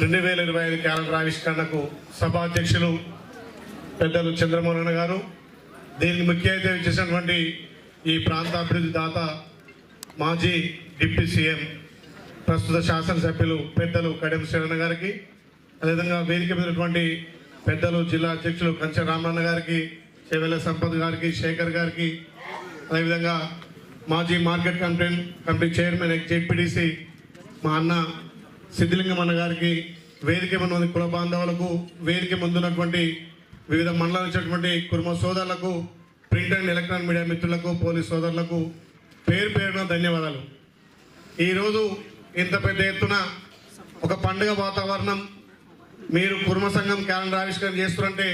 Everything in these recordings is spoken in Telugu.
రెండు వేల ఇరవై ఐదు క్యాలెండర్ ఆవిష్కరణకు సభాధ్యక్షులు పెద్దలు చంద్రమోహన్ గారు దీనికి ముఖ్య అతిథి చేసినటువంటి ఈ ప్రాంత అభివృద్ధి దాత మాజీ డిప్యూటీ సీఎం ప్రస్తుత శాసనసభ్యులు పెద్దలు కడెం శ్రీరణ గారికి అదేవిధంగా వేదిక మీదటువంటి పెద్దలు జిల్లా అధ్యక్షులు కంచె రామన్న గారికి చెవెల సంపత్ గారికి శేఖర్ గారికి అదేవిధంగా మాజీ market company company chairman ZPTC మా అన్న సిద్ధిలింగమన్న గారికి వేదిక ముందు కుల బాంధవులకు వేదిక ముందున్నటువంటి వివిధ మండలాల వచ్చినటువంటి కుటుంబ సోదరులకు ప్రింట్ అండ్ ఎలక్ట్రానిక్ మీడియా మిత్రులకు పోలీస్ సోదరులకు పేరు పేరున ధన్యవాదాలు. ఈరోజు ఇంత పెద్ద ఎత్తున ఒక పండుగ వాతావరణం మీరు కుర్మ సంఘం క్యాలెండర్ ఆవిష్కరణ చేస్తున్నారంటే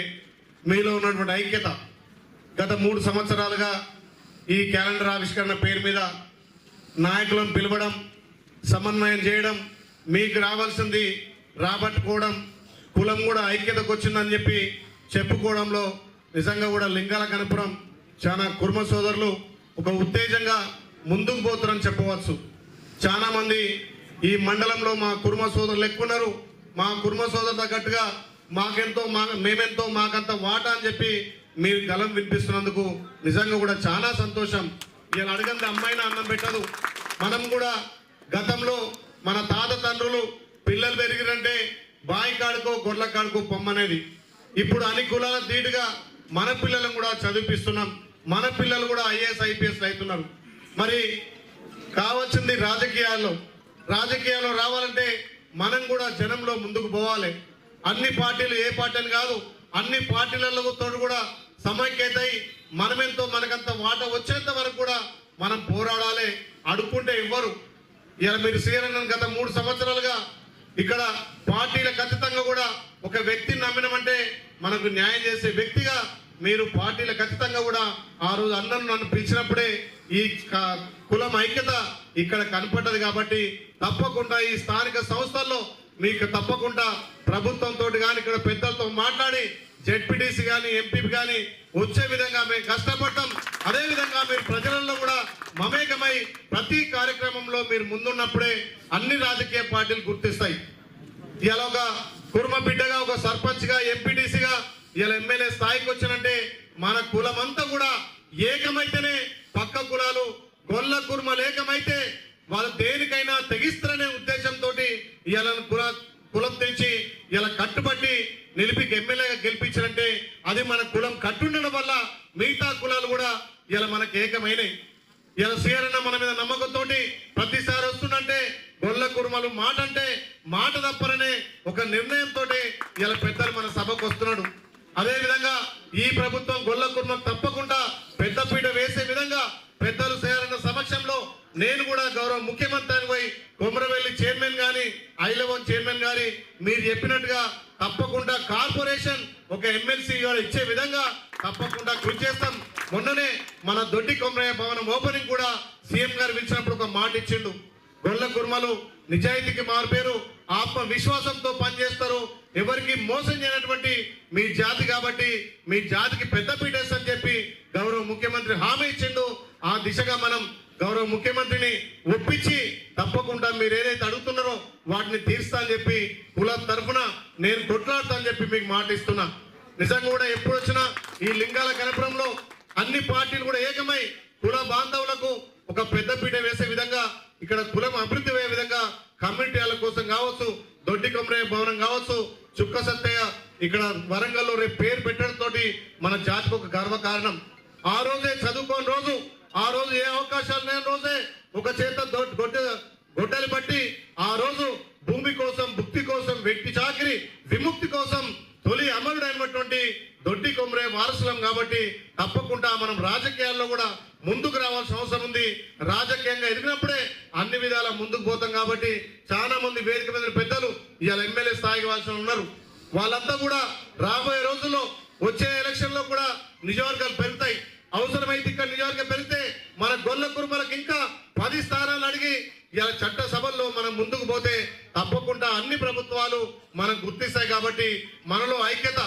మీలో ఉన్నటువంటి ఐక్యత గత మూడు సంవత్సరాలుగా ఈ క్యాలెండర్ ఆవిష్కరణ పేరు మీద నాయకులను పిలవడం సమన్వయం చేయడం మీకు రావాల్సింది రాబట్టుకోవడం కులం కూడా ఐక్యతకు వచ్చిందని చెప్పి చెప్పుకోవడంలో నిజంగా కూడా లింగాల కనపురం చాలా కుర్మ సోదరులు ఒక ఉత్తేజంగా ముందుకు పోతారని చెప్పవచ్చు. చాలా మంది ఈ మండలంలో మా కుర్మ సోదరులు ఎక్కువ ఉన్నారు. మా కుర్మ సోదరు తగ్గట్టుగా మాకెంతో మా మేమెంతో మాకంత వాటా అని చెప్పి మీరు గలం వినిపిస్తున్నందుకు నిజంగా కూడా చాలా సంతోషం. ఇలా అడగంది అమ్మాయిని అన్నం పెట్టదు. మనం కూడా గతంలో మన తాత తండ్రులు పిల్లలు పెరిగిరంటే బాయి కాడుకో గొర్రెల కాడుకో పొమ్మనేది. ఇప్పుడు అన్ని కులాల ధీటుగా మన పిల్లలను కూడా చదివిపిస్తున్నాం. మన పిల్లలు కూడా ఐఏఎస్ ఐపీఎస్ అవుతున్నారు. మరి కావాల్సింది రాజకీయాల్లో. రాజకీయాల్లో రావాలంటే మనం కూడా జనంలో ముందుకు పోవాలి. అన్ని పార్టీలు ఏ పార్టీ అని కాదు అన్ని పార్టీలలో తోడు కూడా సమైక్యతై మనమెంతో మనకంత వాట వచ్చేంత వరకు కూడా మనం పోరాడాలి. అడుక్కుంటే ఇవ్వరు ఇలా మీరు సీఎన్ గత మూడు సంవత్సరాలుగా ఇక్కడ పార్టీలకు ఖచ్చితంగా కూడా ఒక వ్యక్తిని నమ్మినమంటే మనకు న్యాయం చేసే వ్యక్తిగా మీరు పార్టీలకు ఖచ్చితంగా కూడా ఆ రోజు అందరూ నన్ను పిలిచినప్పుడే ఈ కులం ఐక్యత ఇక్కడ కనపడ్డది కాబట్టి తప్పకుండా ఈ స్థానిక సంస్థల్లో మీకు తప్పకుండా ప్రభుత్వంతో కానీ ఇక్కడ పెద్దలతో మాట్లాడి జెడ్పీటీసీ కానీ ఎంపీ కానీ వచ్చే విధంగా మేము కష్టపడతాం అదేవిధంగా మీరు ప్రజలలో కూడా మమేకమై ప్రతి కార్యక్రమంలో మీరు ముందున్నప్పుడే అన్ని రాజకీయ పార్టీలు గుర్తిస్తాయి. ఇలా ఒక కుర్మ బిడ్డగా ఒక సర్పంచ్గా ఎంపీటీసీగా ఇలా ఎమ్మెల్యే స్థాయికి వచ్చినంటే మన కులమంతా కూడా ఏకమైతేనే పక్క కులాలు గొల్ల కుర్మలు ఏకమైతే వాళ్ళు దేనికైనా తెగిస్తారనే ఉద్దేశంతో ఇలా కుల కులం తెచ్చి ఇలా కట్టుబట్టి నిలిపి ఎమ్మెల్యేగా గెలిపించారంటే అది మన కులం కట్టుండడం వల్ల మిగతా కులాలు కూడా ఇలా మనకు ఏకమైనవి ఇలా సీఆర్ఎన్న మన మీద నమ్మకంతోటి ప్రతిసారి వస్తుందంటే గొల్ల కుర్మలు మాట అంటే మాట తప్పరనే ఒక నిర్ణయంతో ఇలా పెద్దలు మన సభకు వస్తున్నాడు. అదే విధంగా ఈ ప్రభుత్వం గొల్ల కుర్మ తప్పకుండా పెద్దపీట వేసే విధంగా పెద్దలు సీఆర్ఎన్న సమక్షంలో నేను కూడా గౌరవ ముఖ్యమంత్రి పోయి చైర్మన్ గాని ఐలవన్ చైర్మన్ గాని మీరు చెప్పినట్టుగా తప్పకుండా కార్పొరేషన్ ఒక ఎమ్మెల్సీ గారు ఇచ్చే విధంగా తప్పకుండా కృషి చేస్తాం. మొన్ననే మన దొడ్డి కొమరయ్య భవనం ఓపెనింగ్ కూడా సీఎం గారు పిలిచినప్పుడు ఒక మాట ఇచ్చిండు. గొల్ల కుర్మలు నిజాయితీకి మారిపోయారు ఆత్మవిశ్వాసంతో పనిచేస్తారు. ఎవరికి మోసం చేయనటువంటి మీ జాతి కాబట్టి మీ జాతికి పెద్ద వేస్తని చెప్పి గౌరవ ముఖ్యమంత్రి హామీ ఇచ్చిండు. ఆ దిశగా మనం గౌరవ ముఖ్యమంత్రిని ఒప్పించి తప్పకుండా మీరు ఏదైతే అడుగుతున్నారో వాటిని తీర్స్తా అని చెప్పి కులం తరఫున నేను కొట్లాడతా అని చెప్పి మీకు మాట ఇస్తున్నా నిజంగా కూడా ఎప్పుడు వచ్చినా ఈ లింగాల కనపురంలో అన్ని పార్టీలు కూడా ఏకమై కుల బాంధవులకు ఒక పెద్దపీట వేసే విధంగా ఇక్కడ కులం అభివృద్ధి అయ్యే విధంగా కమ్యూనిటీల కోసం కావచ్చు దొడ్డి కొమరయ్య భవనం కావచ్చు చుక్క సత్తయ్య ఇక్కడ వరంగల్లో రేపు పేరు పెట్టడంతో మన జాతికి ఒక గర్వ కారణం ఆ రోజే చదువుకోని రోజు ఆ రోజు ఏ అవకాశాలు లేని రోజే ఒక చేత దొ- గొడ్డ గొడ్డలి ఆ రోజు భూమి కోసం భుక్తి కోసం వ్యక్తి చాకిరి విముక్తి కోసం తొలి అమరుడైనటువంటి దొడ్డి కొమరే వారసులం కాబట్టి తప్పకుండా మనం రాజకీయాల్లో కూడా ముందుకు రావాల్సిన అవసరం ఉంది. రాజకీయంగా ఎదిగినప్పుడే అన్ని విధాల ముందుకు పోతాం కాబట్టి చాలా మంది వేదిక మీద పెద్దలు ఇవాళ ఎమ్మెల్యే స్థాయికి వాల్సిన ఉన్నారు. వాళ్ళంతా కూడా రాబోయే రోజుల్లో వచ్చే ఎలక్షన్లో కూడా నియోజకవర్గాలు పెరుగుతాయి. అవసరమైతే ఇక్కడ నియోజకవర్గం పెరిగితే మన గొల్ల కురుమలకు ఇంకా పది స్థానాలు అడిగి ఇలా చట్టసభల్లో మనం ముందుకు పోతే తప్పకుండా అన్ని ప్రభుత్వాలు మనం గుర్తిస్తాయి కాబట్టి మనలో ఐక్యత.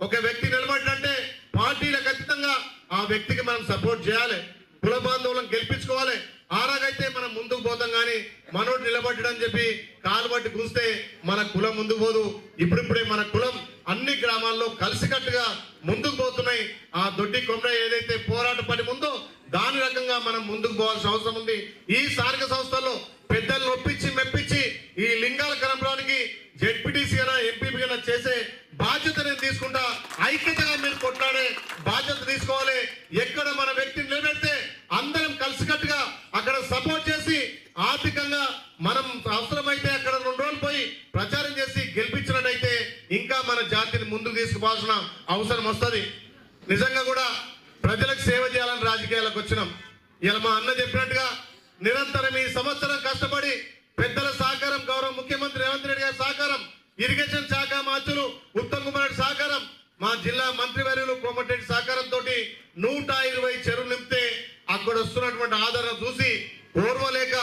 ఒక వ్యక్తి నిలబడినంటే పార్టీలకు ఖచ్చితంగా ఆ వ్యక్తికి మనం సపోర్ట్ చేయాలి. కుల బాంధవులను గెలిపించుకోవాలి. ఆరాగైతే మనం ముందుకు పోతాం కానీ మనోడు నిలబడ్డని చెప్పి కాలు బట్టి కూస్తే మన కులం ముందుకు పోదు. ఇప్పుడిప్పుడే మన కులం అన్ని గ్రామాల్లో కలిసికట్టుగా ముందుకు పోతున్నాయి. ఆ దొడ్డి కొమ్మ ఏదైతే పోరాట పని ఉందో దాని రకంగా మనం ముందుకు పోవాల్సిన అవసరం ఉంది. ఈ స్థానిక సంస్థల్లో పెద్దల్ని ఒప్పించి మెప్పించి ఈ లింగాల కనపడానికి జెడ్పీటీసీ అయినా ఎంపీపీ అయినా చేసే బాధ్యత నేను తీసుకుంటా. ఐక్యతగా మీరు కొట్లాడే బాధ్యత తీసుకోవాలి. ఎక్కడ మన వ్యక్తిని నిలబెడితే అందరం కలిసికట్టుగా అక్కడ సపోర్ట్ చేసి ఆర్థికంగా మనం అవసరమైతే అక్కడ రెండు రోజులు పోయి ప్రచారం చేసి గెలిపించినట్టయితే ఇంకా మన జాతిని తీసుకుపోవాల్సిన అవసరం వస్తుంది. నిజంగా కూడా ప్రజలకు సేవ చేయాలని రాజకీయాలకు వచ్చినాం. ఇలా మా అన్న చెప్పినట్టుగా నిరంతరం ఈ సంవత్సరం కష్టపడి పెద్దల సహకారం గౌరవ ముఖ్యమంత్రి రేవంత్ రెడ్డి గారి సహకారం ఇరిగేషన్ శాఖ మంత్రులు ఉత్తమ్ కుమార్ రెడ్డి సహకారం మా జిల్లా మంత్రివర్యులు కోమటిరెడ్డి సహకారంతో నూట ఇరవై చెరువులు నింపితే అక్కడ వస్తున్నటువంటి ఆదరణ చూసి ఓర్వలేక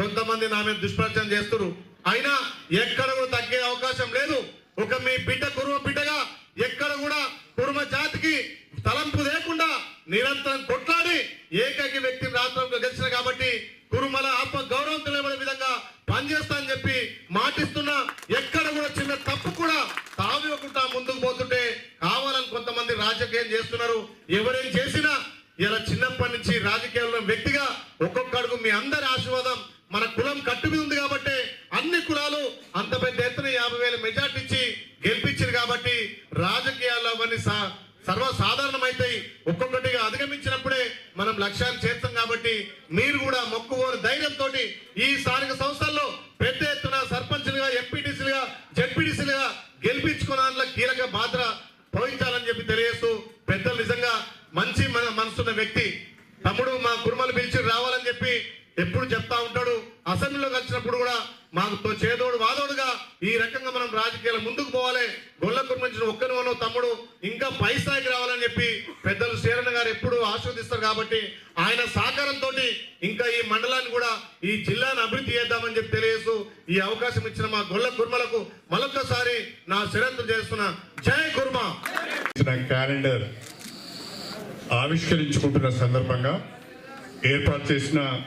కొంతమంది నా మీద దుష్ప్రచారం చేస్తున్నారు. అయినా ఎక్కడ కూడా తగ్గే అవకాశం లేదు. ఒక మీ బిడ్డ కురువ బిడ్డ ఎక్కడ కూడా కురుమ జాతికి తలంపు లేకుండా నిరంతరం కొట్లాడి ఏకైక వ్యక్తిని రాష్ట్రంలో గెలిచిన కాబట్టి కురుమల ఆత్మ గౌరవం తెలియబడే విధంగా పనిచేస్తానని చెప్పి మాటిస్తున్నా ఎక్కడ కూడా చిన్న తప్పు కూడా తావివ్వకుండా ముందుకు పోతుంటే కావాలని కొంతమంది రాజకీయం చేస్తున్నారు. ఎవరేం చేసినా ఇలా చిన్నప్పటి నుంచి రాజకీయాల్లో వ్యక్తిగా ఒక్కొక్క అడుగు మీ అందరి ఆశీర్వాదం మన కులం కట్టు మీద ఉంది కాబట్టి అన్ని కులాలు అంత పెద్ద ఎత్తున యాభై వేల మెజార్టీ ఇచ్చి గెలిపించారు కాబట్టి రాజకీయాల్లో అవన్నీ సా- సర్వసాధారణమైతాయి. ఒక్కొక్కటిగా అధిగమించినప్పుడే మనం లక్ష్యాన్ని చేస్తాం కాబట్టి మీరు కూడా మొక్కుకోని ధైర్యంతో ఈ స్థానిక సంస్థల్లో పెద్ద ఎత్తున సర్పంచ్లుగా ఎంపీటీసీలుగా జెడ్పీటీసీలుగా గెలిపించుకోవడంలో కీలక పాత్ర పోయించాలని చెప్పి తెలియజేస్తూ పెద్దలు నిజంగా మంచి మన మనసున్న వ్యక్తి తమ్ముడు మా కురుమలు పిలిచి రావాలని చెప్పి ఎప్పుడు చెప్తా ఉంటాడు. అసెంబ్లీలో కలిసినప్పుడు కూడా మాకు తో- చేదోడు వాదోడుగా ఈ రకంగా మనం రాజకీయాలు ముందుకు పోవాలి. గొల్ల కురిమించిన ఒక్కరి తమ్ముడు ఇంకా పై స్థాయికి రావాలని చెప్పి పెద్దలు శ్రీరణ గారు ఎప్పుడు ఆస్వాదిస్తారు కాబట్టి ఆయన సహకారంతో ఇంకా ఈ మండలాన్ని కూడా ఈ జిల్లాను అభివృద్ధి చేద్దామని చెప్పి తెలియజేస్తూ ఈ అవకాశం ఇచ్చిన మా గొల్ల కుర్మలకు మరొకసారి నా శిరత్తు చేస్తున్న. జయ కుర్మ! క్యాలెండర్. ఆవిష్కరించుకుంటున్న సందర్భంగా ఏర్పాటు చేసిన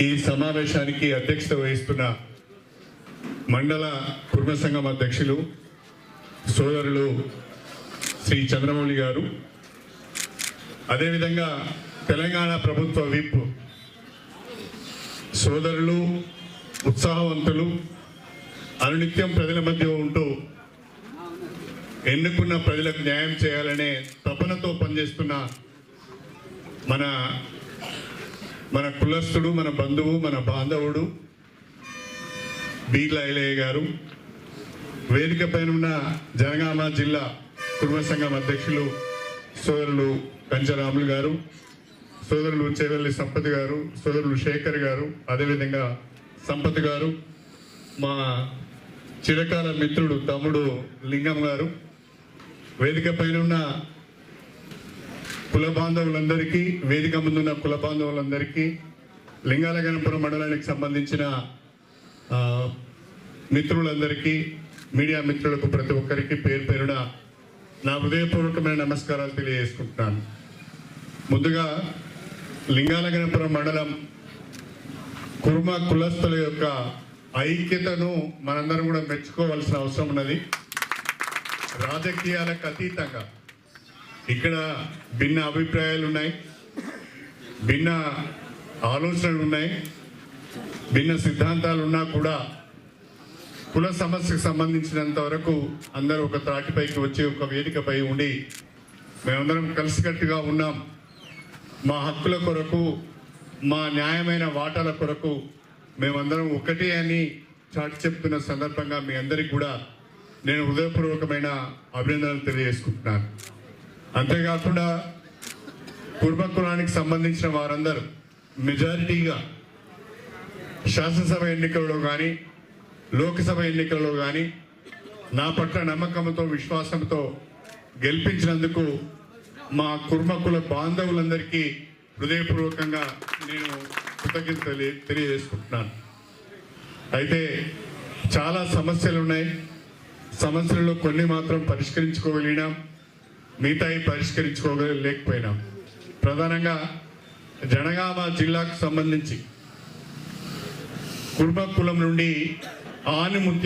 ఈ సమావేశానికి అధ్యక్షత వహిస్తున్న మండల కుర్మ సంఘం అధ్యక్షులు సోదరులు శ్రీ చంద్రమౌళి గారు. అదేవిధంగా తెలంగాణ ప్రభుత్వ విప్ సోదరులు ఉత్సాహవంతులు అనునిత్యం ప్రజల మధ్య ఉంటూ ఎన్నుకున్న ప్రజలకు న్యాయం చేయాలనే తపనతో పనిచేస్తున్న మన మన కులస్తుడు మన బంధువు మన బాంధవుడు బీర్లైలయ్య గారు వేదిక పైన ఉన్న జనగామ జిల్లా కుటుంబ సంఘం అధ్యక్షులు సోదరులు కంచరాములు గారు సోదరులు చేవెల్లి సంపత్ గారు సోదరులు శేఖర్ గారు అదేవిధంగా సంపత్ గారు మా చిరకాల మిత్రుడు తమ్ముడు లింగం గారు వేదిక పైన ఉన్న కుల బాంధవులందరికీ వేదిక ముందున్న కుల బాంధవులందరికీ లింగాలగనపురం మండలానికి సంబంధించిన మిత్రులందరికీ మీడియా మిత్రులకు ప్రతి ఒక్కరికి పేరు పేరున నా హృదయపూర్వకమైన నమస్కారాలు తెలియజేసుకుంటున్నాను. ముందుగా లింగాలగనపురం మండలం కుర్మ కులస్తుల యొక్క ఐక్యతను మనందరం కూడా మెచ్చుకోవాల్సిన అవసరం ఉన్నది. రాజకీయాలకు అతీతంగా ఇక్కడ భిన్న అభిప్రాయాలు ఉన్నాయి భిన్న ఆలోచనలు ఉన్నాయి భిన్న సిద్ధాంతాలు ఉన్నా కూడా కుల సమస్యకు సంబంధించినంత వరకు అందరూ ఒక త్రాటిపైకి వచ్చి ఒక వేదికపై ఉండి మేమందరం కలిసికట్టుగా ఉన్నాం. మా హక్కుల కొరకు మా న్యాయమైన వాటాల కొరకు మేమందరం ఒకటే అని చాటి చెప్తున్న సందర్భంగా మీ అందరికీ కూడా నేను హృదయపూర్వకమైన అభినందనలు తెలియజేసుకుంటున్నాను. అంతేకాకుండా కుర్మ కులానికి సంబంధించిన వారందరూ మెజారిటీగా శాసనసభ ఎన్నికల్లో కానీ లోక్సభ ఎన్నికల్లో కానీ నా పట్ల నమ్మకంతో విశ్వాసంతో గెలిపించినందుకు మా కుర్మ కుల బాంధవులందరికీ హృదయపూర్వకంగా నేను కృతజ్ఞత తెలియజేసుకుంటున్నాను. అయితే చాలా సమస్యలు ఉన్నాయి సమస్యలలో కొన్ని మాత్రం పరిష్కరించుకోగలిగినాం మిగతాయి పరిష్కరించుకోలేకపోయినాం ప్రధానంగా జనగామ జిల్లాకు సంబంధించి కుర్మ కులం నుండి ఆనిముత్య